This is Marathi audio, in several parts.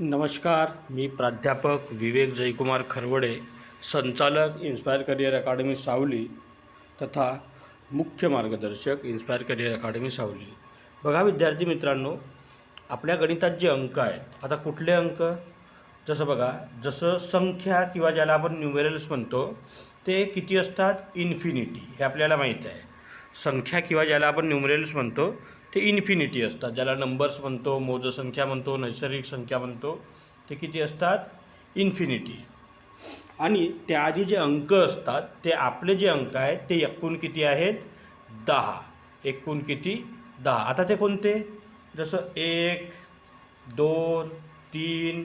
नमस्कार मी प्राध्यापक विवेक जयकुमार खरवडे संचालक इन्स्पायर करिअर अकादमी सावली तथा मुख्य मार्गदर्शक इन्स्पायर करिअर अकादमी सावली. बघा विद्यार्थी मित्रांनो आपल्या गणितात जे अंक आहेत आता कुठले अंक? जसं बघा जसं संख्या किंवा ज्याला आपण न्यूमेरल्स म्हणतो ते किती असतात? इन्फिनिटी हे आपल्याला माहीत आहे. संख्या किंवा ज्याला आपण न्यूमरल्स म्हणतो ते इन्फिनिटी असतात. ज्याला नंबर्स म्हणतो मोजसंख्या म्हणतो नैसर्गिक संख्या म्हणतो ते किती असतात? इन्फिनिटी आणि त्याआधी जे अंक असतात ते आपले जे अंक आहेत ते एकूण किती आहेत? दहा. एकूण किती? दहा. आता ते कोणते? जसं एक दोन तीन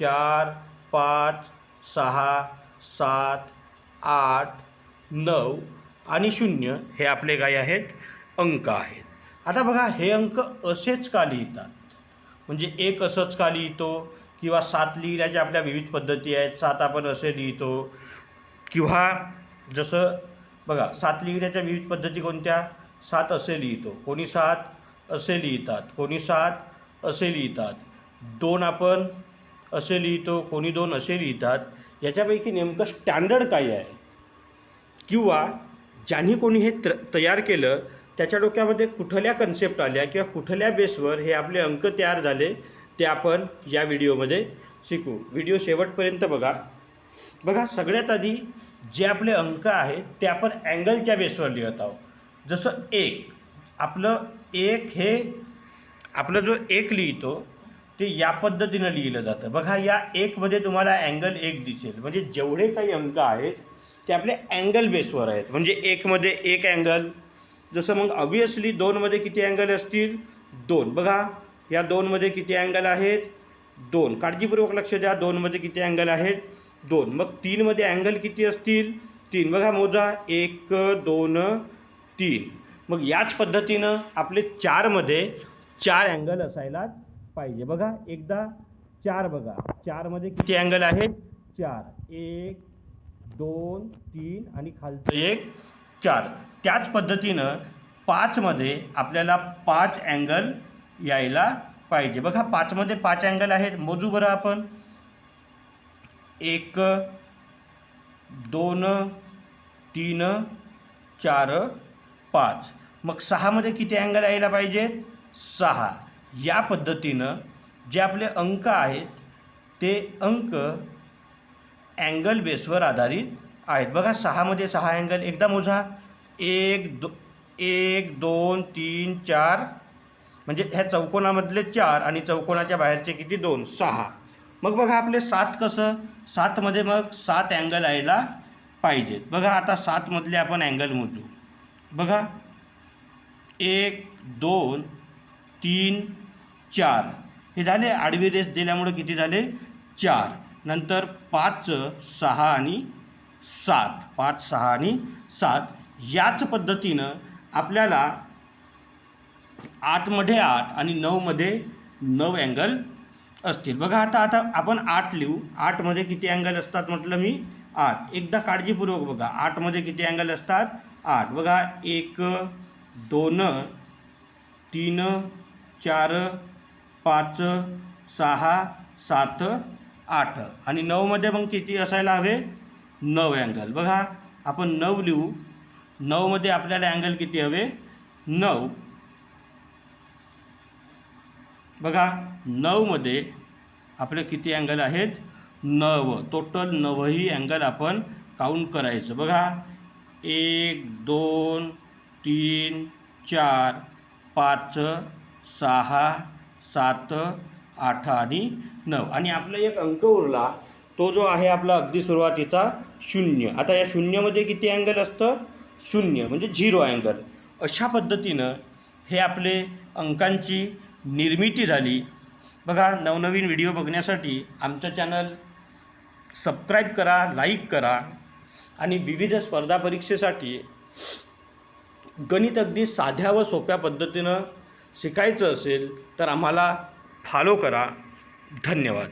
चार पाच सहा सात आठ नऊ आणि शून्य हे आपले काय आहेत? अंक आहेत. आता बघा हे अंक असेच का लिहितात? म्हणजे एक असंच का लिहितो? किंवा सात लिहिण्याच्या आपल्या विविध पद्धती आहेत सात आपण असे लिहितो. किंवा जसं बघा सात लिहिण्याच्या विविध पद्धती कोणत्या? सात असे लिहितो. कोणी सात असे लिहितात कोणी सात असे लिहितात. दोन आपण असे लिहितो कोणी दोन असे लिहितात. याच्यापैकी नेमकं स्टँडर्ड काय आहे? किंवा ज्यांनी कोणी हे त्र तयार केलं त्याच्या डोक्यामध्ये कुठल्या कन्सेप्ट आल्या किंवा कुठल्या बेसवर हे आपले अंक तयार झाले ते आपण या व्हिडिओमध्ये शिकू. व्हिडिओ शेवटपर्यंत बघा. बघा सगळ्यात आधी जे आपले अंक आहेत ते आपण अँगलच्या बेसवर लिहत आहोत. जसं एक आपलं एक हे आपलं जो एक लिहितो ते या पद्धतीनं लिहिलं जातं. बघा या एकमध्ये तुम्हाला अँगल एक दिसेल. म्हणजे जेवढे काही अंक आहेत ते आपले अँगल बेसवर आहेत. म्हणजे एकमध्ये एक अँगल जसं मग ऑबियसली दोनमध्ये किती अँगल असतील? दोन. बघा या दोनमध्ये किती अँगल आहेत? दोन. काळजीपूर्वक लक्ष द्या दोनमध्ये किती अँगल आहेत? दोन. मग तीनमध्ये अँगल किती असतील? तीन. बघा मोजा. एक दोन तीन. मग याच पद्धतीनं आपले चारमध्ये चार अँगल असायला पाहिजे. बघा एकदा चार बघा. चारमध्ये किती अँगल आहेत? चार. एक दोन तीन आणि खालचं एक. चार. त्याच पद्धतीनं पाचमध्ये आपल्याला पाच अँगल यायला पाहिजे. बघा पाचमध्ये पाच अँगल आहेत. मोजू बरं आपण. एक दोन तीन चार पाच. मग सहामध्ये किती अँगल यायला पाहिजेत सहा. या पद्धतीनं जे आपले अंक आहेत ते अंक अँगल बेसवर आधारित आहेत. बघा सहामध्ये सहा अँगल एकदा मोजा. एक दो एक दोन तीन चार. म्हणजे ह्या चौकोनामधले चार आणि चौकोनाच्या बाहेरचे किती? दोन. सहा. मग बघा आपले सात कसं? सातमध्ये मग सात अँगल यायला पाहिजेत. बघा आता सातमधले आपण अँगल मोजू. बघा. एक दोन तीन चार. हे झाले आडवी रेस दिल्यामुळं किती झाले? चार. नंतर पाच सहा आणि सात पाच सहा आणि सात याच पद्धतीनं आपल्याला आठमध्ये आठ आणि नऊमध्ये नऊ अँगल असतील. बघा आता आता आपण आठ लिहू. आठमध्ये किती अँगल असतात म्हटलं मी? आठ. एकदा काळजीपूर्वक बघा. आठमध्ये किती अँगल असतात? आठ. बघा एक दोन तीन चार पाच सहा सात आठ. आणि नऊमध्ये मग किती असायला हवे? नऊ अँगल बघा आपण नऊ लिहू. नऊमध्ये आपल्याला अँगल किती हवे? नऊ. बघा नऊमध्ये आपले किती अँगल आहेत? नव टोटल नवही अँगल आपण काउंट करायचं. बघा एक दोन तीन चार पाच सहा सात आठ आणि नऊ. आणि आपला एक अंक उरला. तो जो आहे आपला अगदी सुरुवातीचा शून्य. आता या शून्यमध्ये किती अँगल असतं? शून्य म्हणजे झिरो अँगल अशा पद्धतीनं हे आपले अंकांची निर्मिती झाली. बघा नवनवीन व्हिडिओ बघण्यासाठी आमचं चॅनल सबस्क्राईब करा लाईक करा आणि विविध स्पर्धा परीक्षेसाठी गणित अगदी साध्या व सोप्या पद्धतीनं शिकायचं असेल तर आम्हाला फॉलो करा. धन्यवाद.